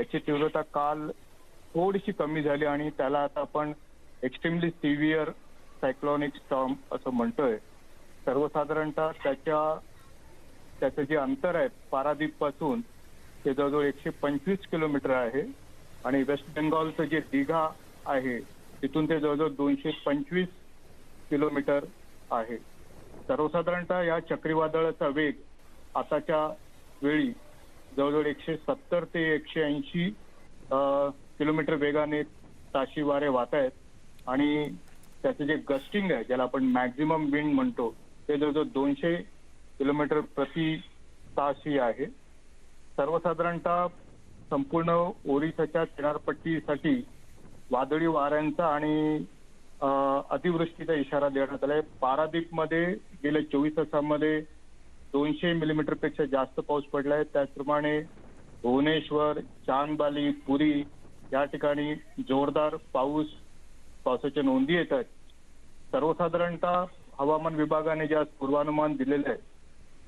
त्याची तीव्रता काल थोडीशी कमी झाली आणि त्याला आता आपण एक्स्ट्रीमली सिव्हिअर सायक्लॉनिक स्टॉर्म असं म्हणतोय. सर्वसाधारणतः त्याच्या त्याचं जे अंतर आहे पारादीपपासून ते जवळजवळ एकशे पंचवीस किलोमीटर आहे. आणि वेस्ट बेंगॉलचं जे दिघा आहे तिथून ते जवळजवळ दोनशे पंचवीस किलोमीटर आहे. सर्वसाधारणतः या चक्रीवादळाचा वेग आताच्या वेळी जवळजवळ एकशे सत्तर ते एकशे ऐंशी किलोमीटर वेगाने ताशी वारे वाहत आहेत. आणि त्याचं जे गस्टिंग आहे ज्याला आपण मॅक्झिमम विंड म्हणतो ते जवळजवळ दोनशे किलोमीटर प्रति ताशी आहे. सर्वसाधारणतः संपूर्ण ओरिसाच्या किनारपट्टीसाठी वादळी वाऱ्यांचा आणि अतिवृष्टीचा इशारा देण्यात आलाय. पारादीपमध्ये गेल्या चोवीस तासामध्ये दोनशे मिलीमीटरपेक्षा जास्त पाऊस पडलाय. त्याचप्रमाणे भुवनेश्वर चांदबाली पुरी या ठिकाणी जोरदार पाऊस पावसाच्या नोंदी येत आहेत सर्वसाधारणतः हवामान विभागाने जे आज पूर्वानुमान दिलेलं आहे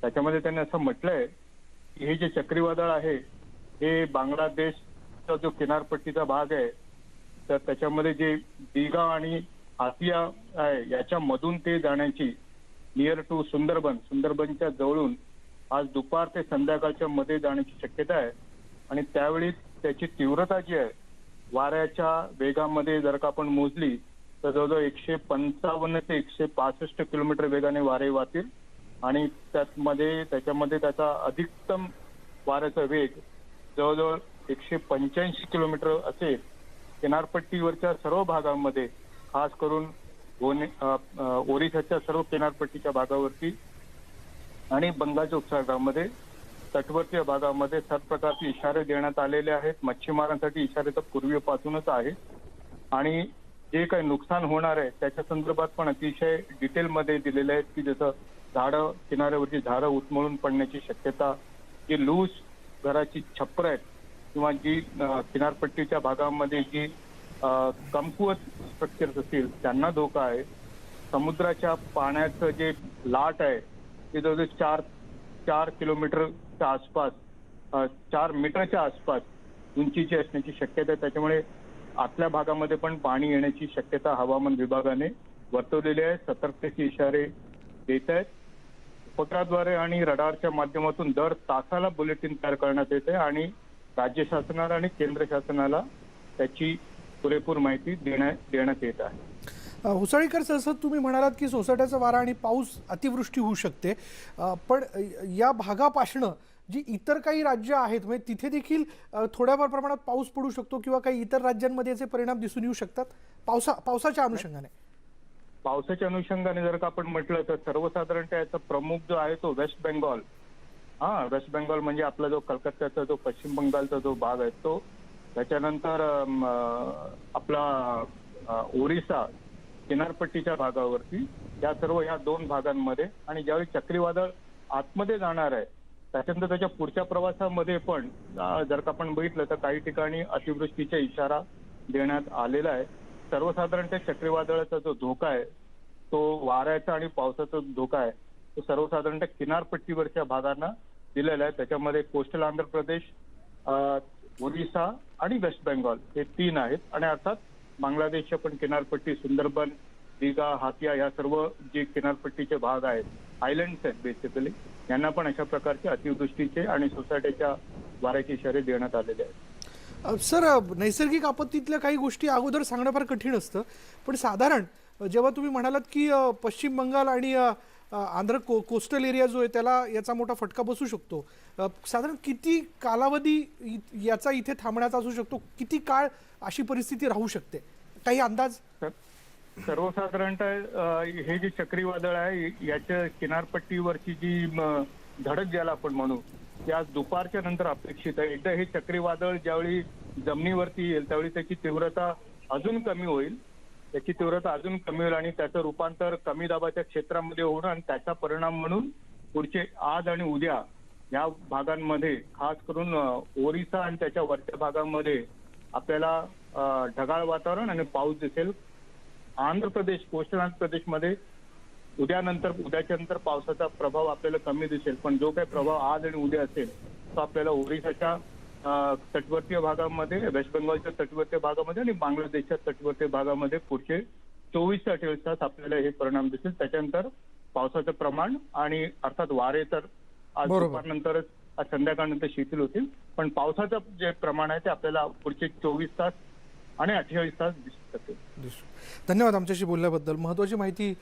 त्याच्यामध्ये त्यांनी असं म्हटलंय की हे जे चक्रीवादळ आहे हे बांगलादेशचा जो किनारपट्टीचा भाग आहे तर त्याच्यामध्ये जे दिघा आणि आसिया आहे याच्यामधून ते जाण्याची नियर टू सुंदरबन सुंदरबनच्या जवळून आज दुपार ते संध्याकाळच्या मध्ये जाण्याची शक्यता आहे. आणि त्यावेळी त्याची तीव्रता जी आहे वाऱ्याच्या वेगामध्ये जर का आपण मोजली तर जवळजवळ एकशे पंचावन्न ते एकशे पासष्ट किलोमीटर वेगाने वारे वाहतील. आणि त्यामध्ये त्याच्यामध्ये त्याचा अधिकतम वाऱ्याचा वेग जवळजवळ एकशे पंच्याऐंशी किलोमीटर असेल. किनारपट्टीवरच्या सर्व भागांमध्ये खास करून ओरिसाच्या सर्व किनारपट्टीच्या भागावरती आणि बंगालच्या उपसागरामध्ये तटवर्तीय भागामध्ये सर्व प्रकारचे इशारे देण्यात आलेले आहेत. मच्छीमारांसाठी इशारे तर पूर्वीपासूनच आहेत. आणि जे काही नुकसान होणार आहे त्याच्या संदर्भात पण अतिशय डिटेलमध्ये दिलेले आहेत की जसं झाडं किनाऱ्यावरची झाडं उचमळून पडण्याची शक्यता जी लूज घराची छप्पर आहेत किंवा जी किनारपट्टीच्या भागामध्ये जी कमकुवत स्ट्रक्चर्स असतील त्यांना धोका आहे. समुद्राच्या पाण्याचं जे लाट आहे ते जवळजवळ चार चार किलोमीटरच्या आसपास चार मीटरच्या आसपास उंचीची असण्याची शक्यता आहे. त्याच्यामुळे आतल्या भागामध्ये पण पाणी येण्याची शक्यता हवामान विभागाने वर्तवलेली आहे. सतर्कतेचे इशारे देत आहेत. उपग्रहाद्वारे आणि रडारच्या माध्यमातून दर तासाला बुलेटिन तयार करण्यात येते आणि राज्य शासनाला आणि केंद्र शासनाला त्याची पुरेपूर माहिती देण्यात देण्यात येत आहे. हुसाळीकर जसं तुम्ही म्हणालात की सोसाट्याचा वारा आणि पाऊस अतिवृष्टी होऊ शकते. पण या भागापासणं जी इतर काही राज्य आहेत म्हणजे तिथे देखील थोड्याफार प्रमाणात पाऊस पडू शकतो किंवा काही इतर राज्यांमध्ये याचे परिणाम दिसून येऊ शकतात? पावसा पावसाच्या अनुषंगाने. पावसाच्या अनुषंगाने जर का आपण म्हटलं तर सर्वसाधारणतः याचा प्रमुख जो आहे तो वेस्ट बेंगॉल. हा वेस्ट बेंगॉल म्हणजे आपला जो कलकत्त्याचा जो पश्चिम बंगालचा जो भाग आहे तो त्याच्यानंतर आपला ओरिसा किनारपट्टीच्या भागावरती या सर्व ह्या दोन भागांमध्ये आणि ज्यावेळी चक्रीवादळ आतमध्ये जाणार आहे त्याच्यानंतर त्याच्या पुढच्या प्रवासामध्ये पण जर का आपण बघितलं तर काही ठिकाणी अतिवृष्टीचा इशारा देण्यात आलेला आहे. सर्वसाधारण त्या चक्रीवादळाचा जो धोका आहे तो वाऱ्याचा आणि पावसाचा धोका आहे तो सर्वसाधारणतः किनारपट्टीवरच्या भागांना दिलेला आहे. त्याच्यामध्ये कोस्टल आंध्र प्रदेश ओरिसा आणि वेस्ट बेंगॉल हे तीन आहेत. आणि अर्थात बांगलादेशच्या पण किनारपट्टी सुंदरबन दिगा हातिया या सर्व जे किनारपट्टीचे भाग आहेत आयलंड्स आहेत बेसिकली यांना पण अशा प्रकारचे अतिवृष्टीचे आणि सोसायटीच्या वाऱ्याचे इशारे देण्यात आलेले आहेत. सर नैसर्गिक आपत्तीतल्या काही गोष्टी अगोदर सांगणं फार कठीण असतं. पण साधारण जेव्हा तुम्ही म्हणालात की पश्चिम बंगाल आणि आंध्र को कोस्टल एरिया जो आहे त्याला याचा मोठा फटका बसू शकतो. साधारण किती कालावधी याचा इथे थांबण्याचा असू शकतो? किती काळ अशी परिस्थिती राहू शकते? काही अंदाज? सर्वसाधारणतः हे जे चक्रीवादळ आहे याच्या किनारपट्टीवरची जी धडक ज्याला आपण म्हणू त्या आज दुपारच्या नंतर अपेक्षित आहे. एकदा हे चक्रीवादळ ज्यावेळी जमिनीवरती येईल त्यावेळी त्याची तीव्रता अजून कमी होईल. त्याची तीव्रता अजून कमी होईल आणि त्याचं रूपांतर कमी दाबाच्या क्षेत्रामध्ये होणं आणि त्याचा परिणाम म्हणून पुढचे आज आणि उद्या या भागांमध्ये खास करून ओरिसा आणि त्याच्या वरच्या भागांमध्ये आपल्याला ढगाळ वातावरण आणि पाऊस दिसेल. आंध्र प्रदेश कोस्टल आंध्र प्रदेशमध्ये उद्यानंतर उद्याच्या नंतर पावसाचा प्रभाव आपल्याला कमी दिसेल. पण जो काही प्रभाव आज आणि उद्या असेल तो आपल्याला ओरिसाच्या तटवर्तीय भागामध्ये वेस्ट बेंगॉलच्या तटवर्तीय भागामध्ये आणि बांगलादेशच्या तटवर्तीय भागामध्ये पुढचे चोवीस ते अठ्ठावीस तास आपल्याला हे परिणाम दिसतील त्याच्यानंतर पावसाचं प्रमाण आणि अर्थात वारे तर आज. दुपारनंतरच आज संध्याकाळनंतर शिथिल होतील पण पावसाचं जे प्रमाण आहे ते आपल्याला पुढचे चोवीस तास आणि अठ्ठेचाळीस तास दिसू दिसू. धन्यवाद आमच्याशी बोलल्याबद्दल महत्वाची माहिती